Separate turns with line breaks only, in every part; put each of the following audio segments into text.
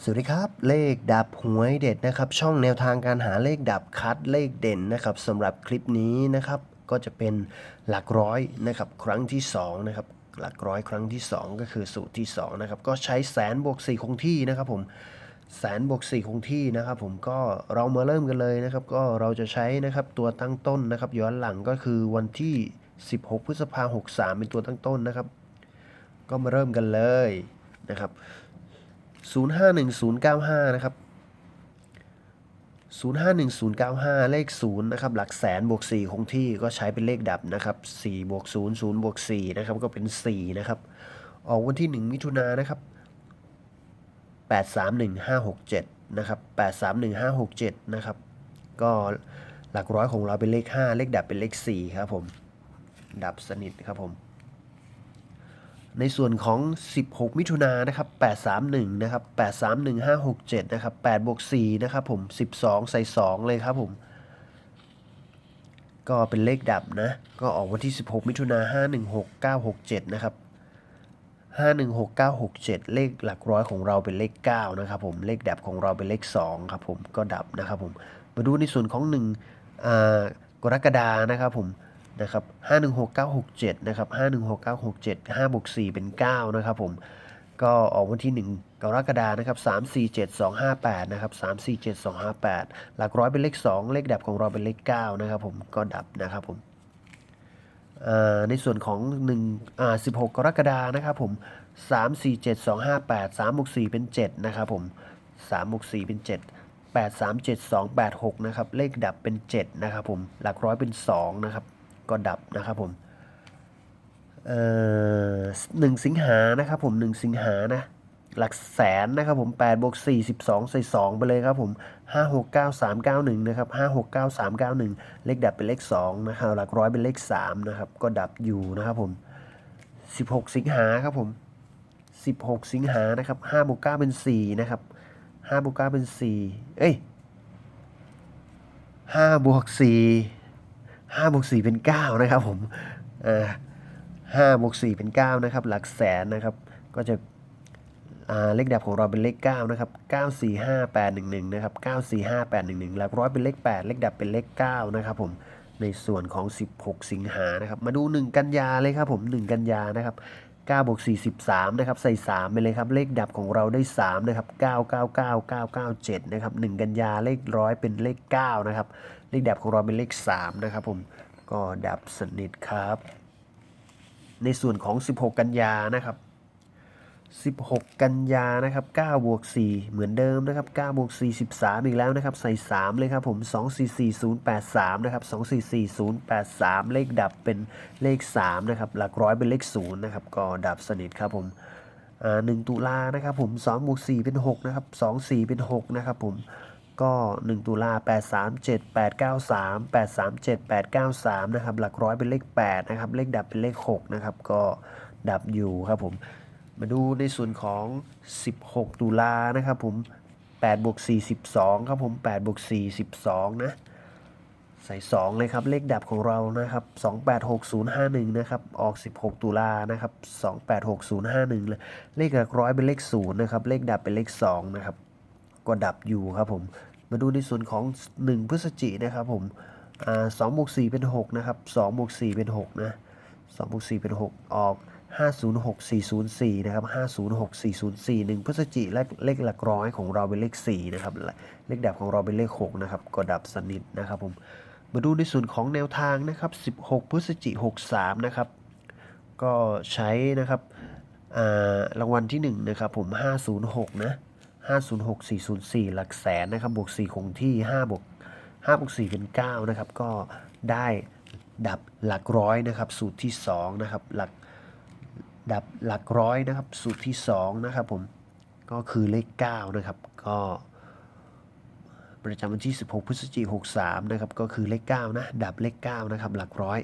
สวัสดีครับ เลขดับหวยเด็ดนะครับ ช่องแนวทางการหาเลขดับคัดเลขเด่นนะครับสำหรับคลิปนี้นะครับ ก็จะเป็นหลักร้อยนะครับ ครั้งที่2นะครับหลักร้อยครั้งที่ 2 ก็คือสูตรที่2นะครับก็ใช้แสนบวก4คงที่นะครับผมแสนบวก4คงที่นะครับ ผมก็เรามาเริ่มกันเลยนะครับ ก็เราจะใช้นะครับตัวตั้งต้นนะครับ ย้อนหลังก็คือวันที่ 16 พฤษภาคม63เป็นตัวตั้งต้นนะครับ ก็มาเริ่มกันเลยนะครับ 051095 นะครับ 051095 เลข 0 นะครับ หลักแสนบวก 4 คงที่ก็ใช้เป็นเลขดับนะครับ4บวก0 0บวก4นะครับ ก็เป็น 4 นะครับ ออกวันที่ 1 มิถุนายนนะครับ 831567 นะครับ 831567 นะครับ ก็หลักร้อยของเราเป็นเลข 5 เลขดับเป็นเลข 4 ครับผม ดับสนิทครับผม ในส่วนของ 16 มิถุนายนนะครับ 831 นะครับ 831567 นะครับ8บวก4นะครับผม 12 ใส่ 2 เลยครับผม ก็เป็นเลขดับนะ ก็ออกวันที่ 16 มิถุนายน516967 นะครับ 516967 เลขหลักร้อยของเราเป็นเลข 9 นะครับผม เลขดับของเราเป็นเลข 2 ครับผม ก็ดับนะครับผม มาดูในส่วนของ1อ่ากรกฎานะครับผม นะครับ516967นะครับ516967 5บวก4เป็น9นะครับผมก็ออกวันที่ 1 กรกฎานะครับ347258 นะครับ 347258 หลักร้อยเป็นเลข 2 เลขดับของเราเป็นเลข 9 นะครับผม ก็ดับนะครับผมในส่วนของ1อ่า16 กรกฎานะครับผม 347258 3บวก4เป็น 7 นะครับผม3บวก4เป็น 7 8 3 7 2 8 6 นะครับ เลขดับเป็น 7 นะครับผม หลักร้อยเป็น 2 นะครับ ก็ดับนะครับผมเอ่อหนึ่งสิงหานะครับผมหนึ่งสิงหานะหลักแสนนะครับผม8บวก4 12 ใส่ 2 ไปเลยครับผม 5 6 9 3 9 1 นะครับ 5 6 9 3 9 1 เลขดับเป็นเลข 2 นะครับ หลักร้อยเป็นเลข 3 นะครับ ก็ดับอยู่นะครับผม 16 สิงหาครับผม 16 สิงหานะครับ5บวก9เป็น 4 นะครับ5บวก9เป็น 4 เอ้ย5บวก4 5บวก4เป็น 9 นะครับผมอ่า5บวกสี่เป็นเก้านะครับหลักแสนนะครับก็จะอ่าเลขดับของเราเป็นเลข9นะครับ945811นะครับ945811หลักร้อยเป็นเลข8เลขดับเป็นเลข9นะครับผมในส่วนของ 16 สิงหานะครับมาดู 1 กันยาเลยครับผม 1 กันยานะครับ 9บวก43นะครับใส่ 3 ไปเลยครับ เลขดับของเราได้3นะครับ999997นะครับ1กันยาเลขร้อยเป็นเลข9นะครับเลขดับของเราเป็นเลข3นะครับผมก็ดับสนิทครับ ในส่วนของ 16 กันยานะครับ 16 กันยานะครับ9บวก4เหมือนเดิมนะครับ9บวก4 13 อีกแล้วนะครับ ใส่ 3 เลยครับผม 244083 นะครับ 244083 เลขดับเป็นเลข 3 นะครับ หลักร้อยเป็นเลข 0 นะครับ ก็ดับสนิทครับผมอ่า1ตุลานะครับผม2บวก4เป็น6นะครับ2 4 เป็น 6 นะครับผมก็ 1 ตุลา 837 893 837 893 นะครับ หลักร้อยเป็นเลข 8 นะครับ เลขดับเป็นเลข 6 นะครับ ก็ดับอยู่ครับผม มาดูในส่วนของ 16 ตุลานะครับผม8บวก4 12ครับผม8บวก4 12 นะ ใส่ 2 เลยครับ เลขดับของเรานะครับ 286051 นะครับ ออก 16 ตุลานะครับ 286051 เลย เลขหลักร้อยเป็นเลข 0 นะครับ เลขดับเป็นเลข 2 นะครับ ก็ดับอยู่ครับผม มาดูในส่วนของ 1 พฤศจินะครับผมอ่า2บวก4เป็น 6 นะครับ2บวก4เป็น 6 นะ2บวก4เป็น 6 ออก 506404 นะครับ 506404 1พฤศจิและเลขหลักร้อยของเราเป็นเลข 4 นะครับ เลขดับของเราเป็นเลข 6 นะครับ ก็ดับสนิทนะครับผม มาดูในส่วนของแนวทางนะครับ 16 พฤศจิ63 นะครับ ก็ใช้นะครับรางวัลที่ 1 นะครับผม 506 นะ 506 404 หลักแสนนะครับ บวก 4 คงที่ 5 บวก5บวก4เป็น 9 นะครับ ก็ได้ดับหลักร้อยนะครับ สูตรที่ 2 นะครับ หลัก ดับหลักร้อยนะครับ สูตรที่ 2 นะครับผม ก็คือเลข 9 นะครับ ก็ประจำวันที่ 16 พฤศจิกายน63 นะครับ ก็คือเลข 9 นะ ดับเลข 9 นะครับ หลักร้อย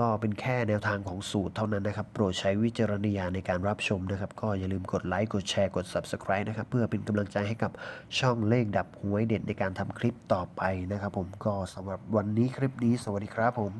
ก็เป็นแค่แนวทางของสูตรเท่านั้นนะครับ โปรดใช้วิจารณญาณในการรับชมนะครับ ก็อย่าลืมกดไลค์ กดแชร์ กด Subscribe นะครับ เพื่อเป็นกำลังใจให้กับช่องเลขดับหวยเด็ดในการทำคลิปต่อไปนะครับผม ก็สำหรับวันนี้คลิปนี้ สวัสดีครับผม